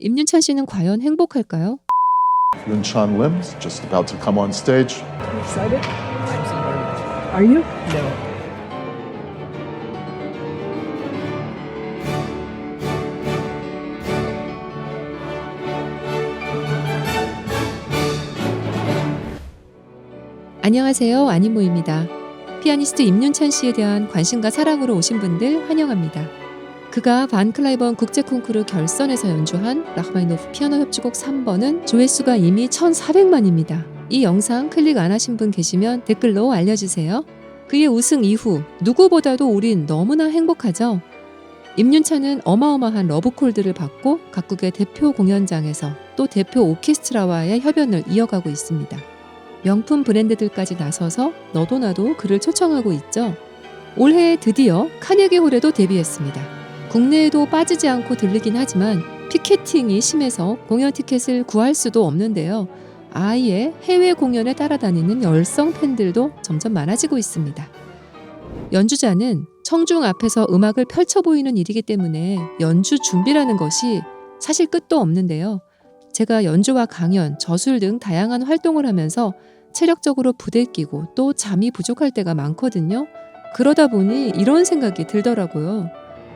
임윤찬 씨는 과연 행복할까요? Chan Lim is just about to come on stage. excited? Are you? No. 안녕하세요. 아니모입니다. 피아니스트 임윤찬 씨에 대한 관심과 사랑으로 오신 분들 환영합니다. 그가 반 클라이번 국제 콩쿠르 결선에서 연주한 라흐마니노프 피아노 협주곡 3번은 조회수가 이미 1,400만입니다. 이 영상 클릭 안 하신 분 계시면 댓글로 알려주세요. 그의 우승 이후 누구보다도 우린 너무나 행복하죠. 임윤찬은 어마어마한 러브콜들을 받고 각국의 대표 공연장에서 또 대표 오케스트라와의 협연을 이어가고 있습니다. 명품 브랜드들까지 나서서 너도 나도 그를 초청하고 있죠. 올해 드디어 카네기 홀에도 데뷔했습니다. 국내에도 빠지지 않고 들르긴 하지만 피케팅이 심해서 공연 티켓을 구할 수도 없는데요. 아예 해외 공연에 따라다니는 열성 팬들도 점점 많아지고 있습니다. 연주자는 청중 앞에서 음악을 펼쳐 보이는 일이기 때문에 연주 준비라는 것이 사실 끝도 없는데요. 제가 연주와 강연, 저술 등 다양한 활동을 하면서 체력적으로 부대끼고 또 잠이 부족할 때가 많거든요. 그러다 보니 이런 생각이 들더라고요.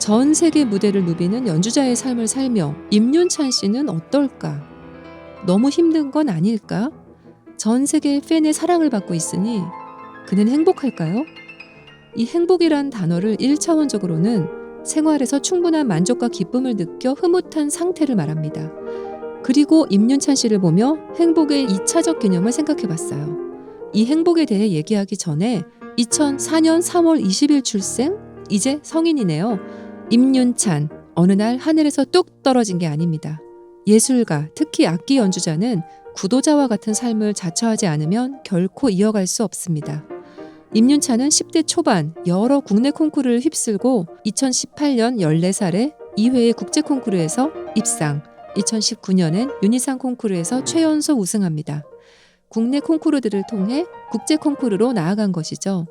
전 세계 무대를 누비는 연주자의 삶을 살며 임윤찬 씨는 어떨까? 너무 힘든 건 아닐까? 전 세계 팬의 사랑을 받고 있으니 그는 행복할까요? 이 행복이란 단어를 1차원적으로는 생활에서 충분한 만족과 기쁨을 느껴 흐뭇한 상태를 말합니다. 그리고 임윤찬 씨를 보며 행복의 2차적 개념을 생각해 봤어요. 이 행복에 대해 얘기하기 전에 2004년 3월 20일 출생, 이제 성인이네요. 임윤찬, 어느 날 하늘에서 뚝 떨어진 게 아닙니다. 예술가, 특히 악기 연주자는 구도자와 같은 삶을 자처하지 않으면 결코 이어갈 수 없습니다. 임윤찬은 10대 초반 여러 국내 콩쿠르를 휩쓸고 2018년 14살에 2회의 국제 콩쿠르에서 입상, 2019년엔 유니상 콩쿠르에서 최연소 우승합니다. 국내 콩쿠르들을 통해 국제 콩쿠르로 나아간 것이죠.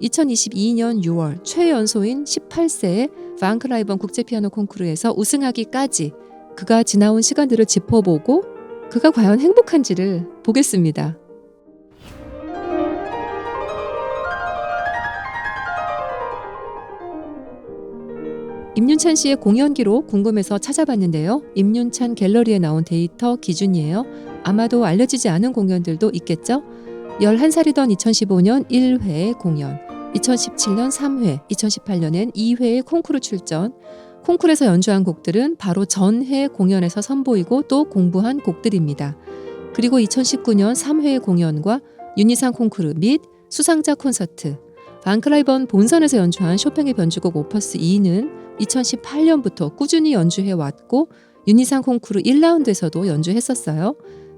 2022년 6월 최연소인 18세의 방클라이번 국제 피아노 콩쿠르에서 우승하기까지 그가 지나온 시간들을 짚어보고 그가 과연 행복한지를 보겠습니다. 임윤찬 씨의 공연 기록 궁금해서 찾아봤는데요. 임윤찬 갤러리에 나온 데이터 기준이에요. 아마도 알려지지 않은 공연들도 있겠죠? 11살이던 2015년 1회 공연, 2017년 3회, 2018년엔 2회의 콩쿠르 출전. 콩쿠르에서 연주한 곡들은 바로 전회 공연에서 선보이고 또 공부한 곡들입니다. 그리고 2019년 3회 공연과 유니상 콩쿠르 및 수상자 콘서트, 반클라이번 본선에서 연주한 쇼팽의 변주곡 오퍼스 2는 2018년부터 꾸준히 연주해 왔고 유니상 콩쿠르 1라운드에서도 연주했었어요.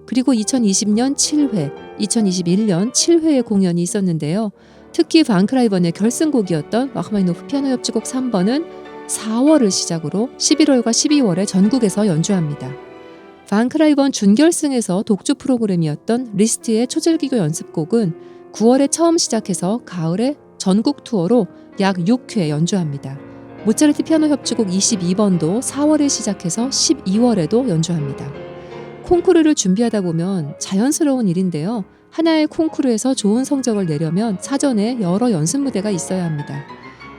그리고 2020년 7회, 2021년 7회의 공연이 있었는데요. 특히 반크라이번의 결승곡이었던 마흐마니노프 피아노 협주곡 3번은 4월을 시작으로 11월과 12월에 전국에서 연주합니다. 반크라이번 준결승에서 독주 프로그램이었던 리스트의 초절기교 연습곡은 9월에 처음 시작해서 가을에 전국 투어로 약 6회 연주합니다. 모차르트 피아노 협주곡 22번도 4월에 시작해서 12월에도 연주합니다. 콩쿠르를 준비하다 보면 자연스러운 일인데요. 하나의 콩쿠르에서 좋은 성적을 내려면 사전에 여러 연습 무대가 있어야 합니다.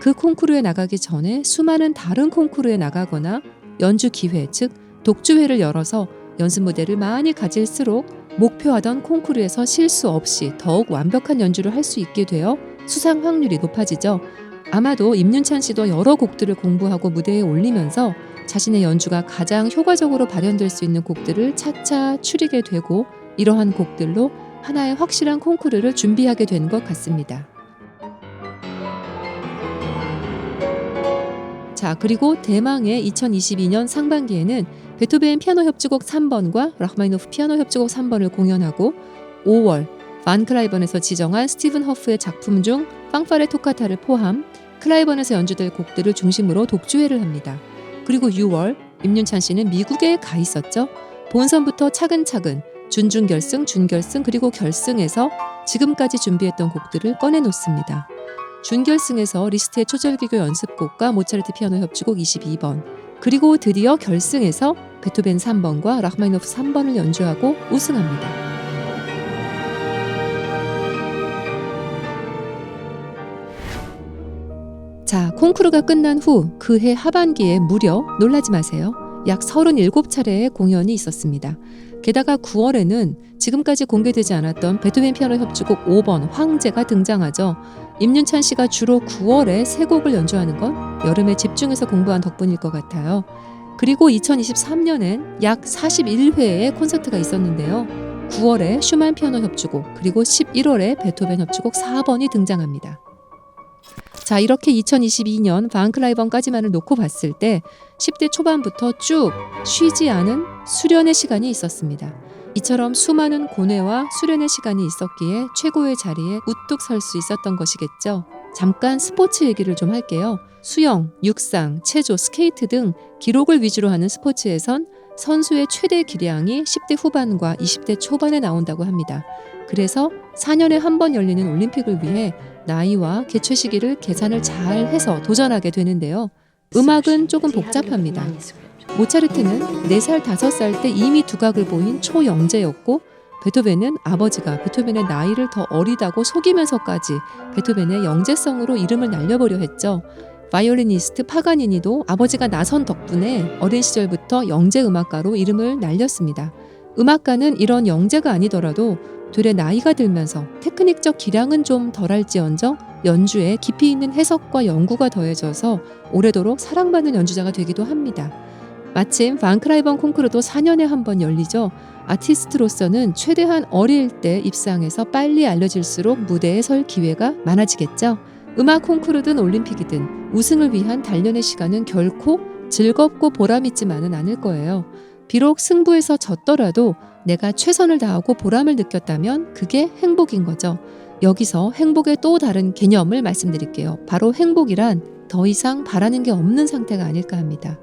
그 콩쿠르에 나가기 전에 수많은 다른 콩쿠르에 나가거나 연주 기회, 즉 독주회를 열어서 연습 무대를 많이 가질수록 목표하던 콩쿠르에서 실수 없이 더욱 완벽한 연주를 할 수 있게 되어 수상 확률이 높아지죠. 아마도 임윤찬 씨도 여러 곡들을 공부하고 무대에 올리면서 자신의 연주가 가장 효과적으로 발현될 수 있는 곡들을 차차 추리게 되고 이러한 곡들로 하나의 확실한 콩쿠르를 준비하게 된 것 같습니다. 자, 그리고 대망의 2022년 상반기에는 베토벤 피아노 협주곡 3번과 라흐마니노프 피아노 협주곡 3번을 공연하고 5월 반 클라이번에서 지정한 스티븐 허프의 작품 중 빵파레 토카타를 포함 클라이번에서 연주될 곡들을 중심으로 독주회를 합니다. 그리고 6월 임윤찬 씨는 미국에 가 있었죠. 본선부터 차근차근 준준결승, 준결승 그리고 결승에서 지금까지 준비했던 곡들을 꺼내 놓습니다. 준결승에서 리스트의 초절기교 연습곡과 모차르트 피아노 협주곡 22번 그리고 드디어 결승에서 베토벤 3번과 라흐마니노프 3번을 연주하고 우승합니다. 자, 콩쿠르가 끝난 후 그해 하반기에 무려 놀라지 마세요. 약 37차례의 공연이 있었습니다. 게다가 9월에는 지금까지 공개되지 않았던 베토벤 피아노 협주곡 5번 황제가 등장하죠. 임윤찬 씨가 주로 9월에 세 곡을 연주하는 건 여름에 집중해서 공부한 덕분일 것 같아요. 그리고 2023년엔 약 41회의 콘서트가 있었는데요. 9월에 슈만 피아노 협주곡 그리고 11월에 베토벤 협주곡 4번이 등장합니다. 자, 이렇게 2022년 반클라이번까지만을 놓고 봤을 때 10대 초반부터 쭉 쉬지 않은 수련의 시간이 있었습니다. 이처럼 수많은 고뇌와 수련의 시간이 있었기에 최고의 자리에 우뚝 설 수 있었던 것이겠죠. 잠깐 스포츠 얘기를 좀 할게요. 수영, 육상, 체조, 스케이트 등 기록을 위주로 하는 스포츠에선 선수의 최대 기량이 10대 후반과 20대 초반에 나온다고 합니다. 그래서 4년에 한 번 열리는 올림픽을 위해 나이와 개최 시기를 계산을 잘 해서 도전하게 되는데요. 음악은 조금 복잡합니다. 모차르트는 4살, 5살 때 이미 두각을 보인 초영재였고 베토벤은 아버지가 베토벤의 나이를 더 어리다고 속이면서까지 베토벤의 영재성으로 이름을 날려보려 했죠. 바이올리니스트 파가니니도 아버지가 나선 덕분에 어린 시절부터 영재 음악가로 이름을 날렸습니다. 음악가는 이런 영재가 아니더라도 되레 나이가 들면서 테크닉적 기량은 좀 덜할지언정 연주에 깊이 있는 해석과 연구가 더해져서 오래도록 사랑받는 연주자가 되기도 합니다. 마침 반크라이번 콩쿠르도 4년에 한 번 열리죠. 아티스트로서는 최대한 어릴 때 입상해서 빨리 알려질수록 무대에 설 기회가 많아지겠죠. 음악 콩쿠르든 올림픽이든 우승을 위한 단련의 시간은 결코 즐겁고 보람있지만은 않을 거예요. 비록 승부에서 졌더라도 내가 최선을 다하고 보람을 느꼈다면 그게 행복인 거죠. 여기서 행복의 또 다른 개념을 말씀드릴게요. 바로 행복이란 더 이상 바라는 게 없는 상태가 아닐까 합니다.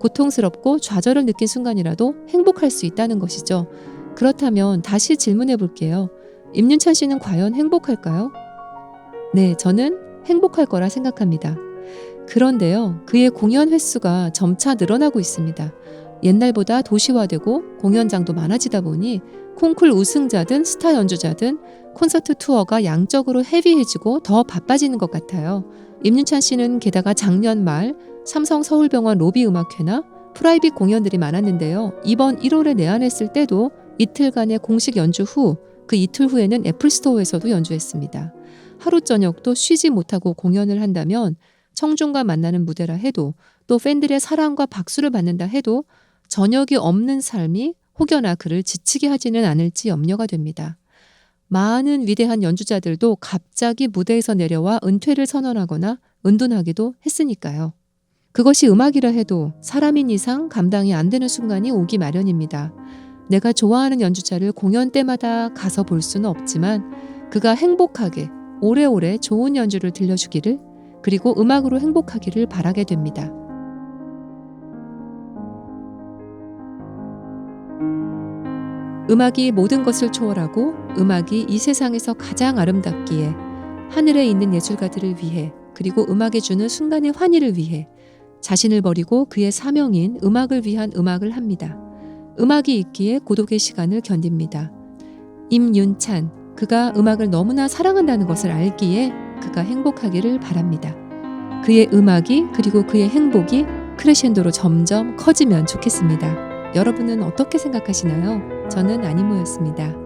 고통스럽고 좌절을 느낀 순간이라도 행복할 수 있다는 것이죠. 그렇다면 다시 질문해 볼게요. 임윤찬 씨는 과연 행복할까요? 네, 저는 행복할 거라 생각합니다. 그런데요, 그의 공연 횟수가 점차 늘어나고 있습니다. 옛날보다 도시화되고 공연장도 많아지다 보니 콩쿨 우승자든 스타 연주자든 콘서트 투어가 양적으로 헤비해지고 더 바빠지는 것 같아요. 임윤찬 씨는 게다가 작년 말 삼성 서울병원 로비 음악회나 프라이빗 공연들이 많았는데요. 이번 1월에 내한했을 때도 이틀간의 공식 연주 후 그 이틀 후에는 애플스토어에서도 연주했습니다. 하루 저녁도 쉬지 못하고 공연을 한다면 청중과 만나는 무대라 해도 또 팬들의 사랑과 박수를 받는다 해도 저녁이 없는 삶이 혹여나 그를 지치게 하지는 않을지 염려가 됩니다. 많은 위대한 연주자들도 갑자기 무대에서 내려와 은퇴를 선언하거나 은둔하기도 했으니까요. 그것이 음악이라 해도 사람인 이상 감당이 안 되는 순간이 오기 마련입니다. 내가 좋아하는 연주자를 공연 때마다 가서 볼 수는 없지만 그가 행복하게 오래오래 좋은 연주를 들려주기를 그리고 음악으로 행복하기를 바라게 됩니다. 음악이 모든 것을 초월하고 음악이 이 세상에서 가장 아름답기에 하늘에 있는 예술가들을 위해 그리고 음악에 주는 순간의 환희를 위해 자신을 버리고 그의 사명인 음악을 위한 음악을 합니다. 음악이 있기에 고독의 시간을 견딥니다. 임윤찬, 그가 음악을 너무나 사랑한다는 것을 알기에 그가 행복하기를 바랍니다. 그의 음악이 그리고 그의 행복이 크레셴도로 점점 커지면 좋겠습니다. 여러분은 어떻게 생각하시나요? 저는 아니모였습니다.